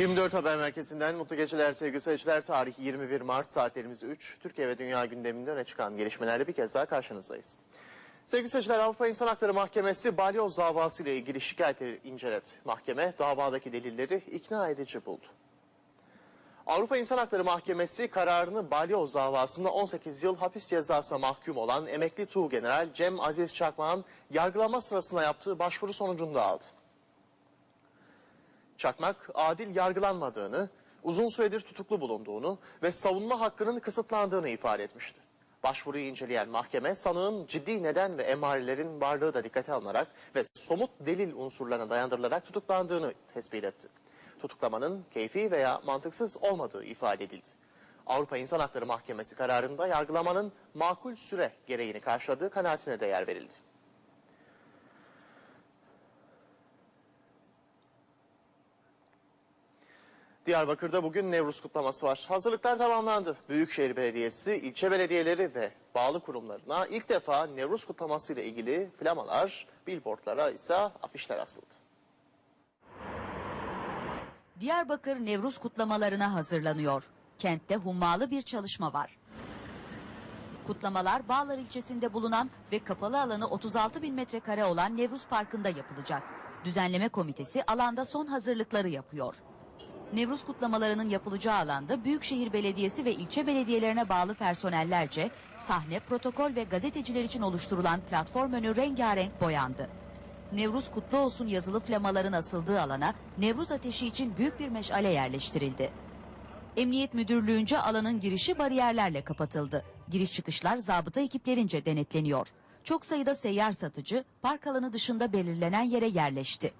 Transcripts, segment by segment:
24 Haber Merkezi'nden mutlu geceler sevgili seyirciler. Tarih 21 Mart saatlerimiz 3. Türkiye ve dünya gündeminde öne çıkan gelişmelerle bir kez daha karşınızdayız. Sevgili seyirciler Avrupa İnsan Hakları Mahkemesi balyoz davası ile ilgili şikayetleri inceledi. Mahkeme davadaki delilleri ikna edici buldu. Avrupa İnsan Hakları Mahkemesi kararını balyoz davasında 18 yıl hapis cezasına mahkum olan emekli Tuğgeneral Cem Aziz Çakmak'ın yargılama sırasında yaptığı başvuru sonucunda aldı. Çakmak adil yargılanmadığını, uzun süredir tutuklu bulunduğunu ve savunma hakkının kısıtlandığını ifade etmişti. Başvuruyu inceleyen mahkeme sanığın ciddi neden ve emarelerin varlığı da dikkate alınarak ve somut delil unsurlarına dayandırılarak tutuklandığını tespit etti. Tutuklamanın keyfi veya mantıksız olmadığı ifade edildi. Avrupa İnsan Hakları Mahkemesi kararında yargılamanın makul süre gereğini karşıladığı kanaatine de yer verildi. Diyarbakır'da bugün Nevruz kutlaması var. Hazırlıklar tamamlandı. Büyükşehir Belediyesi, ilçe belediyeleri ve bağlı kurumlarına ilk defa Nevruz kutlaması ile ilgili flamalar, billboardlara ise afişler asıldı. Diyarbakır Nevruz kutlamalarına hazırlanıyor. Kentte hummalı bir çalışma var. Kutlamalar Bağlar ilçesinde bulunan ve kapalı alanı 36 bin metrekare olan Nevruz Parkı'nda yapılacak. Düzenleme komitesi alanda son hazırlıkları yapıyor. Nevruz kutlamalarının yapılacağı alanda Büyükşehir Belediyesi ve ilçe belediyelerine bağlı personellerce sahne, protokol ve gazeteciler için oluşturulan platform önü rengarenk boyandı. Nevruz kutlu olsun yazılı flamaların asıldığı alana Nevruz ateşi için büyük bir meşale yerleştirildi. Emniyet Müdürlüğü'nce alanın girişi bariyerlerle kapatıldı. Giriş çıkışlar zabıta ekiplerince denetleniyor. Çok sayıda seyyar satıcı park alanı dışında belirlenen yere yerleşti.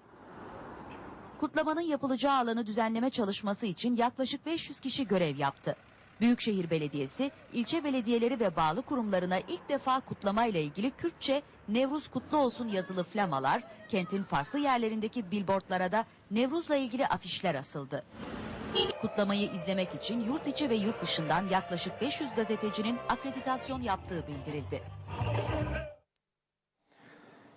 Kutlamanın yapılacağı alanı düzenleme çalışması için yaklaşık 500 kişi görev yaptı. Büyükşehir Belediyesi, ilçe belediyeleri ve bağlı kurumlarına ilk defa kutlamayla ilgili Kürtçe Nevruz kutlu olsun yazılı flamalar, kentin farklı yerlerindeki billboardlara da Nevruz'la ilgili afişler asıldı. Kutlamayı izlemek için yurt içi ve yurt dışından yaklaşık 500 gazetecinin akreditasyon yaptığı bildirildi.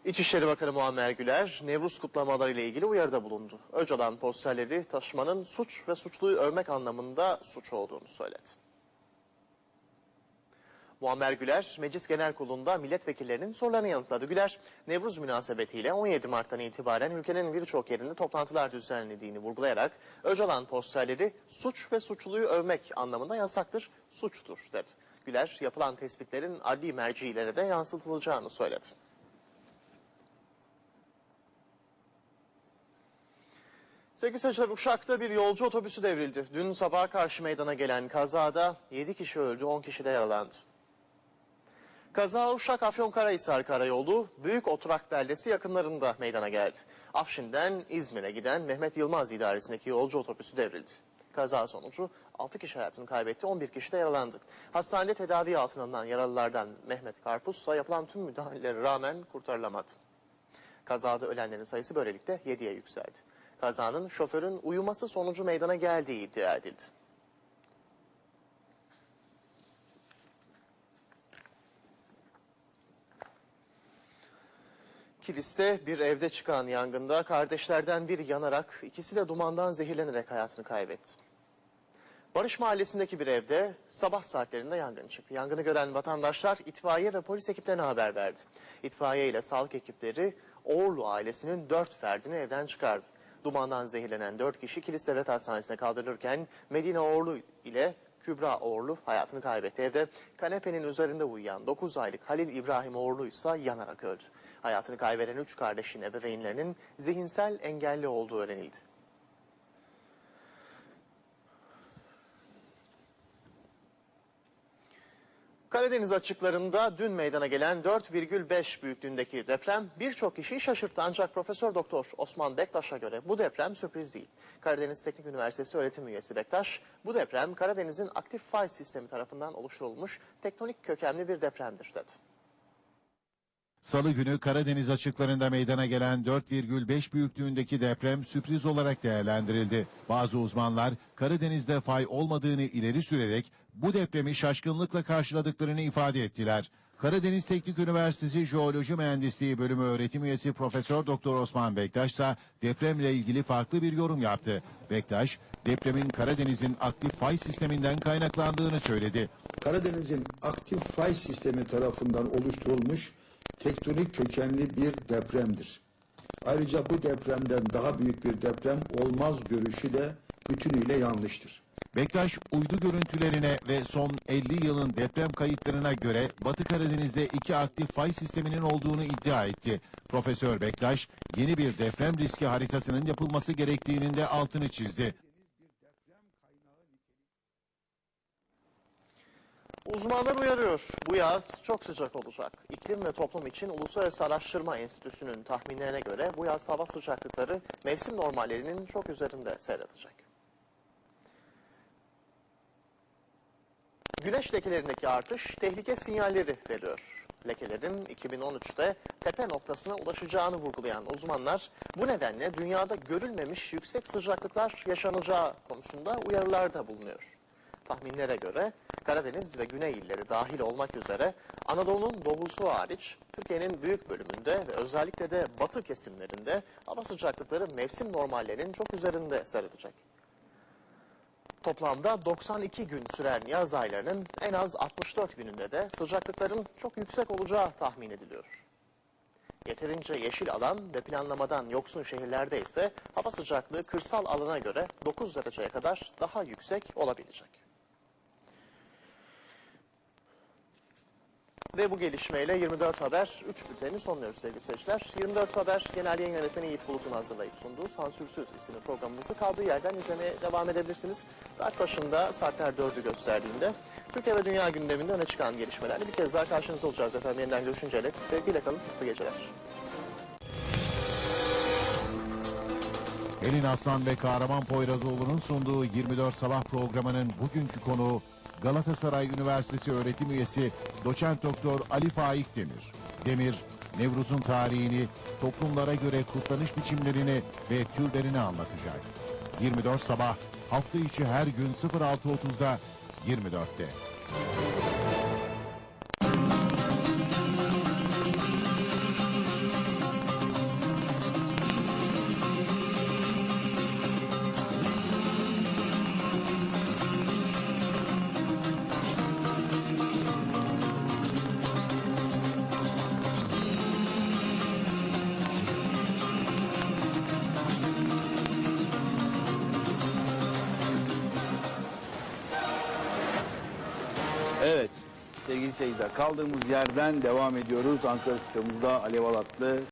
İçişleri Bakanı Muammer Güler, Nevruz kutlamaları ile ilgili uyarıda bulundu. Öcalan posterleri taşımanın suç ve suçluyu övmek anlamında suç olduğunu söyledi. Muammer Güler, Meclis Genel Kurulu'nda milletvekillerinin sorularını yanıtladı. Güler, Nevruz münasebetiyle 17 Mart'tan itibaren ülkenin birçok yerinde toplantılar düzenlediğini vurgulayarak Öcalan posterleri suç ve suçluyu övmek anlamında yasaktır, suçtur dedi. Güler, yapılan tespitlerin adli mercilere de yansıtılacağını söyledi. Sevgili seyirciler Uşak'ta bir yolcu otobüsü devrildi. Dün sabaha karşı meydana gelen kazada 7 kişi öldü 10 kişi de yaralandı. Kaza Uşak Afyonkarahisar Karayolu Büyük Oturak beldesi yakınlarında meydana geldi. Afşin'den İzmir'e giden Mehmet Yılmaz idaresindeki yolcu otobüsü devrildi. Kaza sonucu 6 kişi hayatını kaybetti, 11 kişi de yaralandı. Hastanede tedavi altına alınan yaralılardan Mehmet Karpuz ise yapılan tüm müdahalelere rağmen kurtarılamadı. Kazada ölenlerin sayısı böylelikle 7'ye yükseldi. Kazanın şoförün uyuması sonucu meydana geldiği iddia edildi. Kilis'te bir evde çıkan yangında kardeşlerden biri yanarak ikisi de dumandan zehirlenerek hayatını kaybetti. Barış Mahallesi'ndeki bir evde sabah saatlerinde yangın çıktı. Yangını gören vatandaşlar itfaiye ve polis ekiplerine haber verdi. İtfaiye ile sağlık ekipleri Oğurlu ailesinin dört ferdini evden çıkardı. Dumandan zehirlenen dört kişi Kilis Devlet Hastanesi'ne kaldırılırken Medine Oğurlu ile Kübra Oğurlu hayatını kaybetti. Evde kanepenin üzerinde uyuyan 9 aylık Halil İbrahim Oğurlu ise yanarak öldü. Hayatını kaybeden üç kardeşin ebeveynlerinin zihinsel engelli olduğu öğrenildi. Karadeniz açıklarında dün meydana gelen 4,5 büyüklüğündeki deprem birçok kişiyi şaşırttı. Ancak Profesör Doktor Osman Bektaş'a göre bu deprem sürpriz değil. Karadeniz Teknik Üniversitesi öğretim üyesi Bektaş, bu deprem Karadeniz'in aktif fay sistemi tarafından oluşturulmuş tektonik kökenli bir depremdir dedi. Salı günü Karadeniz açıklarında meydana gelen 4,5 büyüklüğündeki deprem sürpriz olarak değerlendirildi. Bazı uzmanlar Karadeniz'de fay olmadığını ileri sürerek bu depremi şaşkınlıkla karşıladıklarını ifade ettiler. Karadeniz Teknik Üniversitesi Jeoloji Mühendisliği Bölümü öğretim üyesi Profesör Doktor Osman Bektaş ise depremle ilgili farklı bir yorum yaptı. Bektaş, depremin Karadeniz'in aktif fay sisteminden kaynaklandığını söyledi. Karadeniz'in aktif fay sistemi tarafından oluşturulmuş tektonik kökenli bir depremdir. Ayrıca bu depremden daha büyük bir deprem olmaz görüşü de bütünüyle yanlıştır. Bektaş uydu görüntülerine ve son 50 yılın deprem kayıtlarına göre Batı Karadeniz'de iki aktif fay sisteminin olduğunu iddia etti. Profesör Bektaş yeni bir deprem riski haritasının yapılması gerektiğinin de altını çizdi. Uzmanlar uyarıyor. Bu yaz çok sıcak olacak. İklim ve Toplum için Uluslararası Araştırma Enstitüsü'nün tahminlerine göre bu yaz hava sıcaklıkları mevsim normallerinin çok üzerinde seyredecek. Güneş lekelerindeki artış tehlike sinyalleri veriyor. Lekelerin 2013'te tepe noktasına ulaşacağını vurgulayan uzmanlar bu nedenle dünyada görülmemiş yüksek sıcaklıklar yaşanacağı konusunda uyarılarda bulunuyor. Tahminlere göre Karadeniz ve Güney illeri dahil olmak üzere Anadolu'nun doğusu hariç Türkiye'nin büyük bölümünde ve özellikle de batı kesimlerinde hava sıcaklıkları mevsim normallerinin çok üzerinde seyredecek. Toplamda 92 gün süren yaz aylarının en az 64 gününde de sıcaklıkların çok yüksek olacağı tahmin ediliyor. Yeterince yeşil alan ve planlamadan yoksun şehirlerde ise hava sıcaklığı kırsal alana göre 9 dereceye kadar daha yüksek olabilecek. Ve bu gelişmeyle 24 Haber 3 bültenini sonluyoruz sevgili seyirciler. 24 Haber Genel Yayın Yönetmeni Yiğit Bulut'un hazırlayıp sunduğu Sansürsüz isimli programımızı kaldığı yerden izlemeye devam edebilirsiniz. Saat başında saatler 4'ü gösterdiğinde Türkiye ve Dünya gündeminde öne çıkan gelişmelerle bir kez daha karşınızda olacağız efendim. Yeniden görüşünceye dek sevgiyle kalın, mutlu geceler. Pelin Aslan ve Kahraman Poyrazoğlu'nun sunduğu 24 Sabah programının bugünkü konuğu Galatasaray Üniversitesi öğretim üyesi doçent doktor Ali Faik Demir. Demir, Nevruz'un tarihini, toplumlara göre kutlanış biçimlerini ve türlerini anlatacak. 24 Sabah hafta içi her gün 06.30'da 24'te. Sevgili seyirciler kaldığımız yerden devam ediyoruz. Ankara stüdyomuzda Alev Alatlı